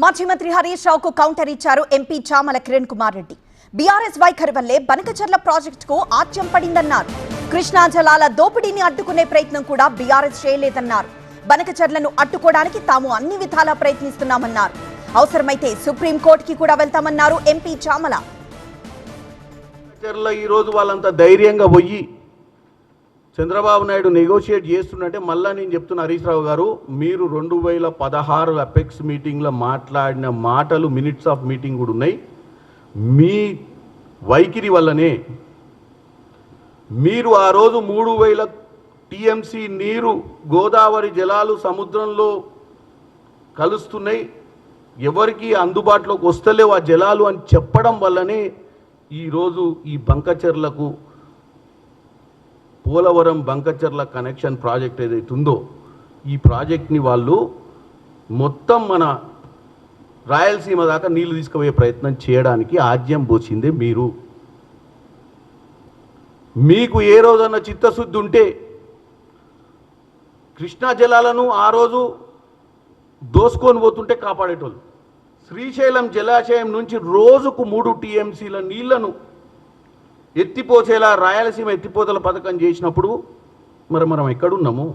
మాజీ మంత్రి హరీష్ రావుకు కౌంటర్ ఇచ్చారు ఎంపీ చామల కిరణ్ కుమార్ రెడ్డి. బీఆర్ఎస్ వైఖరి వల్లే బనకచర్ల ప్రాజెక్టుకు ఆత్యం పడిందన్నారు. కృష్ణా జలాల దోపిడీని అడ్డుకునే ప్రయత్నం కూడా బీఆర్ఎస్ చేయలేదన్నారు. బనకచర్లను అడ్డుకోవడానికి తాము అన్ని విధాలా ప్రయత్నిస్తున్నామన్నారు. అవసరమైతే సుప్రీంకోర్టుకి కూడా వెళ్తామన్నారు ఎంపీ చామల. చర్ల ఈరోజు వాళ్ళంతా ధైర్యంగా పోయి చంద్రబాబు నాయుడు నెగోషియేట్ చేస్తున్నట్టే మళ్ళా నేను చెప్తున్నా హరీష్ రావు గారు మీరు రెండు వేల పదహారు అపెక్స్ మీటింగ్లో మాట్లాడిన మాటలు మినిట్స్ ఆఫ్ మీటింగ్ కూడా ఉన్నాయి. మీ వైఖరి వల్లనే మీరు ఆ రోజు మూడు వేల టీఎంసీ నీరు గోదావరి జలాలు సముద్రంలో కలుస్తున్నాయి. ఎవరికి అందుబాటులోకి వస్తలేవు ఆ జలాలు అని చెప్పడం వల్లనే ఈరోజు ఈ బంకచెర్లకు పోలవరం బంకచర్ల కనెక్షన్ ప్రాజెక్ట్ ఏదైతే ఉందో ఈ ప్రాజెక్ట్ని వాళ్ళు మొత్తం మన రాయలసీమ దాకా నీళ్ళు తీసుకుపోయే ప్రయత్నం చేయడానికి ఆద్యం పోసిందే మీరు. మీకు ఏ రోజన్న చిత్తశుద్ధి ఉంటే కృష్ణా జలాలను ఆ రోజు దోసుకొని పోతుంటే కాపాడేటోళ్ళు. శ్రీశైలం జలాశయం నుంచి రోజుకు మూడు టీఎంసీల నీళ్ళను ఎత్తిపోసేలా రాయలసీమ ఎత్తిపోతల పథకం చేసినప్పుడు మరి మనం ఎక్కడున్నాము?